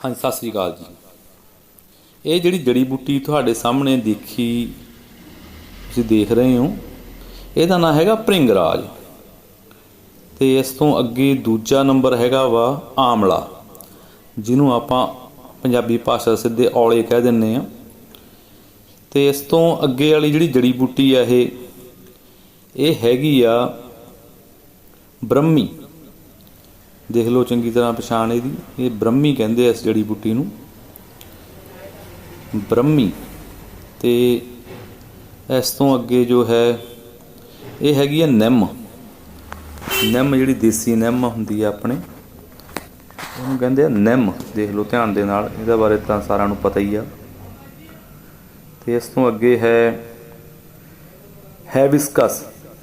ਹਾਂਜੀ, ਸਤਿ ਸ੍ਰੀ ਅਕਾਲ ਜੀ। ਇਹ ਜਿਹੜੀ ਜੜੀ ਬੂਟੀ ਤੁਹਾਡੇ ਸਾਹਮਣੇ ਦੇਖੀ ਤੁਸੀਂ ਦੇਖ ਰਹੇ ਹੋ, ਇਹਦਾ ਨਾਮ ਹੈਗਾ ਭ੍ਰਿੰਗਰਾਜ। ਤੇ ਇਸ ਤੋਂ ਅੱਗੇ ਦੂਜਾ ਨੰਬਰ ਹੈਗਾ ਵਾ ਆਮਲਾ, ਜਿਹਨੂੰ ਆਪਾਂ ਪੰਜਾਬੀ ਭਾਸ਼ਾ ਸਿੱਧੇ ਔਲੇ ਕਹਿ ਦਿੰਨੇ ਆ ਤੇ ਇਸ ਤੋਂ ਅੱਗੇ ਵਾਲੀ ਜਿਹੜੀ ਜੜੀ ਬੂਟੀ ਆ ਇਹ ਇਹ ਹੈਗੀ ਆ ਬ੍ਰਹਮੀ। ਦੇਖ ਲਓ ਚੰਗੀ ਤਰ੍ਹਾਂ ਪਛਾਣ ਇਹਦੀ। ਇਹ ਬ੍ਰਹਮੀ ਕਹਿੰਦੇ ਆ ਇਸ ਜੜੀ ਬੂਟੀ ਨੂੰ। ਬ੍ਰਹਮੀ। ਤੇ ਇਸ ਤੋਂ ਅੱਗੇ ਜੋ ਹੈ, ਇਹ ਹੈਗੀ ਹੈ ਨਿੰਮ। ਨਿੰਮ ਜਿਹੜੀ ਦੇਸੀ ਨਿੰਮ ਹੁੰਦੀ ਆ ਆਪਣੇ, ਉਹਨੂੰ ਕਹਿੰਦੇ ਆ ਨਿੰਮ। ਦੇਖ ਲਓ ਧਿਆਨ ਦੇ ਨਾਲ, ਇਹਦਾ ਬਾਰੇ ਤਾਂ ਸਾਰਿਆਂ ਨੂੰ ਪਤਾ ਹੀ ਆ। ਤੇ ਇਸ ਤੋਂ ਅੱਗੇ ਹੈ ਹੈਬਿਸਕਸ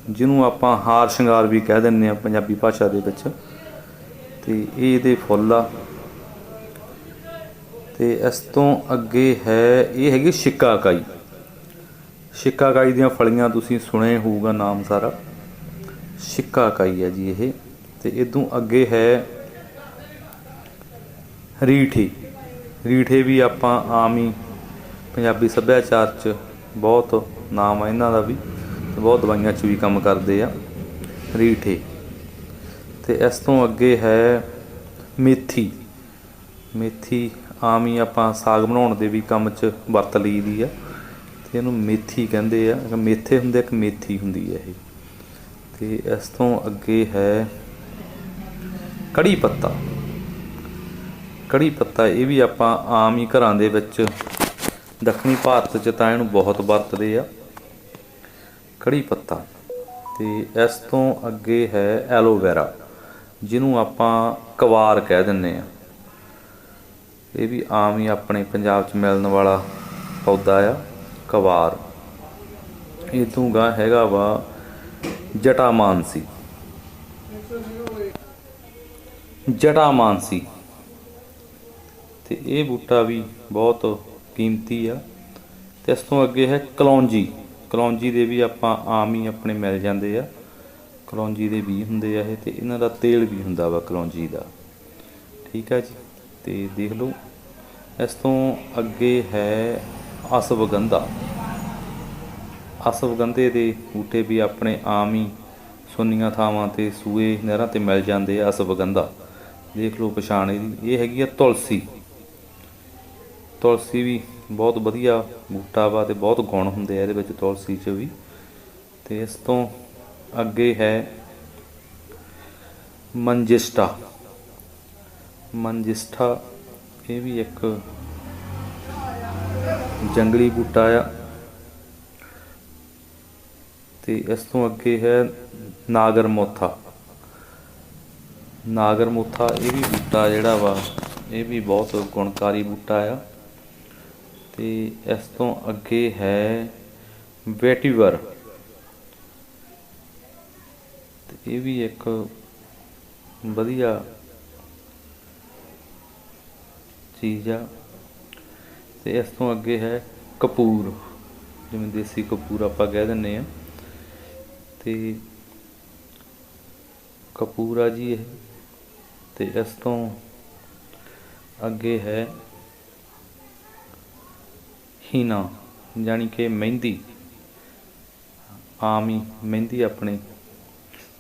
ਜਿਹਨੂੰ ਆਪਾਂ ਹਾਰ ਸ਼ਿੰਗਾਰ ਵੀ ਕਹਿ ਦਿੰਦੇ ਆ ਪੰਜਾਬੀ ਭਾਸ਼ਾ ਦੇ ਵਿੱਚ। ਤੇ ਇਹ ਇਹਦੇ ਫੁੱਲ ਆ। ਤੇ ਇਸ ਤੋਂ ਅੱਗੇ ਹੈ, ਇਹ ਹੈਗੀ ਸ਼ਿਕਾਕਾਈ। ਸ਼ਿਕਾਕਾਈ ਦੀਆਂ ਫਲੀਆਂ ਤੁਸੀਂ ਸੁਣੇ ਹੋਊਗਾ ਨਾਮ ਸਾਰਾ। ਸ਼ਿਕਾਕਾਈ ਹੈ ਜੀ ਇਹ। ਤੇ ਇਦੋਂ ਅੱਗੇ ਹੈ ਰੀਠੇ। ਰੀਠੇ ਵੀ ਆਪਾਂ ਆਮ ਹੀ ਪੰਜਾਬੀ ਸੱਭਿਆਚਾਰ 'ਚ ਬਹੁਤ ਨਾਮ ਆ ਇਹਨਾਂ ਦਾ ਵੀ। ਬਹੁਤ ਦਵਾਈਆਂ 'ਚ ਵੀ ਕੰਮ ਕਰਦੇ ਆ। ਰੀਠੇ। ਤੇ ਇਸ ਤੋਂ ਅੱਗੇ ਹੈ ਮੇਥੀ। ਮੇਥੀ ਆਮ ਹੀ ਆਪਾਂ ਸਾਗ ਬਣਾਉਣ ਦੇ ਵੀ ਕੰਮ 'ਚ ਵਰਤ ਲਈਦੀ ਆ। ਤੇ ਇਹਨੂੰ ਮੇਥੀ ਕਹਿੰਦੇ ਆ। ਮੇਥੇ ਹੁੰਦੇ, ਇੱਕ ਮੇਥੀ ਹੁੰਦੀ ਹੈ ਇਹ। ਤੇ ਇਸ ਤੋਂ ਅੱਗੇ ਹੈ ਕੜੀ ਪੱਤਾ। ਕੜੀ ਪੱਤਾ ਇਹ ਵੀ ਆਪਾਂ ਆਮ ਹੀ ਘਰਾਂ ਦੇ ਵਿੱਚ ਦੱਖਣੀ ਭਾਰਤ 'ਚ ਤਾਂ ਇਹਨੂੰ ਬਹੁਤ ਵਰਤਦੇ ਆ। ਕੜੀ ਪੱਤਾ। ਤੇ ਇਸ ਤੋਂ ਅੱਗੇ ਹੈ ਐਲੋਵੇਰਾ। ਜਿਹਨੂੰ ਆਪਾਂ ਕਵਾਰ ਕਹਿ ਦਿੰਨੇ ਆ ਇਹ ਵੀ ਆਮ ਹੀ ਆਪਣੇ ਪੰਜਾਬ 'ਚ ਮਿਲਣ ਵਾਲਾ ਪੌਦਾ ਆ, ਕਵਾਰ। ਇਹ ਤੋਂ ਹੈਗਾ ਵਾ ਜਟਾਮਾਨਸੀ। ਜਟਾਮਾਨਸੀ। ਤੇ ਇਹ ਬੂਟਾ ਵੀ ਬਹੁਤ ਕੀਮਤੀ ਆ। ਤੇ ਇਸ ਤੋਂ ਅੱਗੇ ਹੈ ਕਲੌਂਜੀ। ਕਲੌਂਜੀ ਦੇ ਵੀ ਆਪਾਂ ਆਮ ਹੀ ਆਪਣੇ ਮਿਲ ਜਾਂਦੇ ਆ। ਕਲੌਂਜੀ ਦੇ ਵੀ ਹੁੰਦੇ ਆ ਇਹ ਤੇ ਇਹਨਾਂ ਦਾ ਤੇਲ ਵੀ ਹੁੰਦਾ ਵਾ ਕਲੌਂਜੀ ਦਾ। ਠੀਕ ਆ ਜੀ? ਤੇ ਦੇਖ ਲਓ, ਇਸ ਤੋਂ ਅੱਗੇ ਹੈ ਅਸਵਗੰਧਾ। ਅਸਵਗੰਧੇ ਦੇ ਬੂਟੇ ਵੀ ਆਪਣੇ ਆਮ ਹੀ ਸੁੰਨੀਆਂ ਥਾਵਾਂ ਤੇ ਸੂਏ ਨਹਿਰਾਂ ਤੇ ਮਿਲ ਜਾਂਦੇ ਆ ਅਸਵਗੰਧਾ। ਦੇਖ ਲਓ ਪਛਾਣ ਇਹਦੀ। ਇਹ ਹੈਗੀ ਆ ਤੁਲਸੀ। ਤੁਲਸੀ ਵੀ ਬਹੁਤ ਵਧੀਆ ਬੂਟਾ ਵਾ ਤੇ ਬਹੁਤ ਗੁਣ ਹੁੰਦੇ ਆ ਇਹਦੇ ਵਿੱਚ ਤੁਲਸੀ 'ਚ ਵੀ। ਤੇ ਇਸ ਤੋਂ ਅੱਗੇ ਹੈ ਮੰਜਿਸਟਾ। ਮੰਜਿਸਟਾ, ਇਹ ਵੀ ਇੱਕ ਜੰਗਲੀ ਬੂਟਾ ਆ। ਤੇ ਇਸ ਤੋਂ ਅੱਗੇ ਹੈ ਨਾਗਰ ਮੋਥਾ ਨਾਗਰ ਮੋਥਾ ਇਹ ਵੀ ਬੂਟਾ ਜਿਹੜਾ ਵਾ, ਇਹ ਵੀ ਬਹੁਤ ਗੁਣਕਾਰੀ ਬੂਟਾ ਆ। ਤੇ ਇਸ ਤੋਂ ਅੱਗੇ ਹੈ ਵੈਟੀਵਰ ਤੇ ਇਹ ਵੀ ਇੱਕ ਵਧੀਆ ਚੀਜ਼ ਆ। ਤੇ ਇਸ ਤੋਂ ਅੱਗੇ ਹੈ ਕਪੂਰ, ਜਿਵੇਂ ਦੇਸੀ ਕਪੂਰ ਆਪਾਂ ਕਹਿ ਦਿੰਨੇ ਆ ਤੇ ਕਪੂਰ ਆ ਜੀ ਇਹ। ਤੇ ਇਸ ਤੋਂ ਅੱਗੇ ਹੈ ਹੀਨਾ ਜਾਨੀ ਕਿ ਮਹਿੰਦੀ। ਆਮ ਹੀ ਮਹਿੰਦੀ ਆਪਣੇ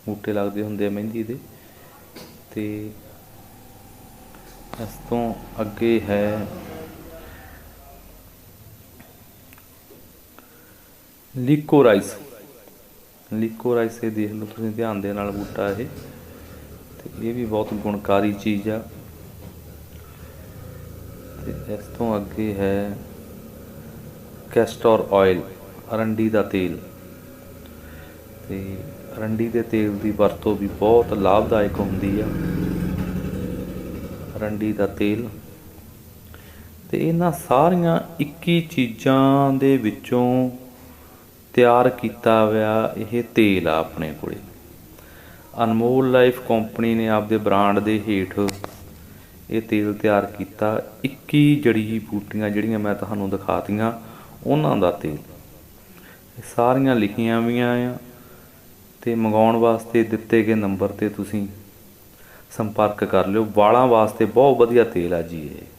ਬੂਟੇ ਲੱਗਦੇ ਹੁੰਦੇ ਆ ਮਹਿੰਦੀ ਦੇ। ਤੇ ਇਸ ਤੋਂ ਅੱਗੇ ਹੈ ਲੀਕੋ ਰਾਈਸ। ਲੀਕੋ ਰਾਈਸ ਇਹ ਦੇਖ ਲਓ ਤੁਸੀਂ, ਧਿਆਨ ਦੇ ਨਾਲ ਬੂਟਾ ਇਹ। ਤੇ ਇਹ ਵੀ ਬਹੁਤ ਗੁਣਕਾਰੀ ਚੀਜ਼ ਆ। ਤੇ ਇਸ ਤੋਂ ਅੱਗੇ ਹੈ ਕੈਸਟਰ ਆਇਲ, ਅਰੰਡੀ ਦਾ ਤੇਲ। ਤੇ ਰੰਡੀ ਦੇ ਤੇਲ ਦੀ ਵਰਤੋਂ ਵੀ ਬਹੁਤ ਲਾਭਦਾਇਕ ਹੁੰਦੀ ਆ। ਰੰਡੀ ਦਾ ਤੇਲ। ਤੇ ਇਹਨਾਂ ਸਾਰੀਆਂ 21 ਚੀਜ਼ਾਂ ਦੇ ਵਿੱਚੋਂ ਤਿਆਰ ਕੀਤਾ ਹੋਇਆ ਇਹ ਤੇਲ ਆ ਆਪਣੇ ਕੋਲੇ। ਅਨਮੋਲ ਲਾਈਫ ਕੰਪਨੀ ਨੇ ਆਪਦੇ ਬ੍ਰਾਂਡ ਦੇ ਹੇਠ ਇਹ ਤੇਲ ਤਿਆਰ ਕੀਤਾ। 21 ਜੜੀ ਬੂਟੀਆਂ ਜਿਹੜੀਆਂ ਮੈਂ ਤੁਹਾਨੂੰ ਦਿਖਾਤੀਆਂ, ਉਹਨਾਂ ਦਾ ਤੇਲ। ਇਹ ਸਾਰੀਆਂ ਲਿਖੀਆਂ ਵੀਆਂ ਆ। ਤੇ ਮੰਗਾਉਣ ਵਾਸਤੇ ਦਿੱਤੇ ਗਏ ਨੰਬਰ ਤੇ ਤੁਸੀਂ ਸੰਪਰਕ ਕਰ ਲਿਓ। ਵਾਲਾਂ ਵਾਸਤੇ ਬਹੁਤ ਵਧੀਆ ਤੇਲ ਆ ਜੀ ਇਹ।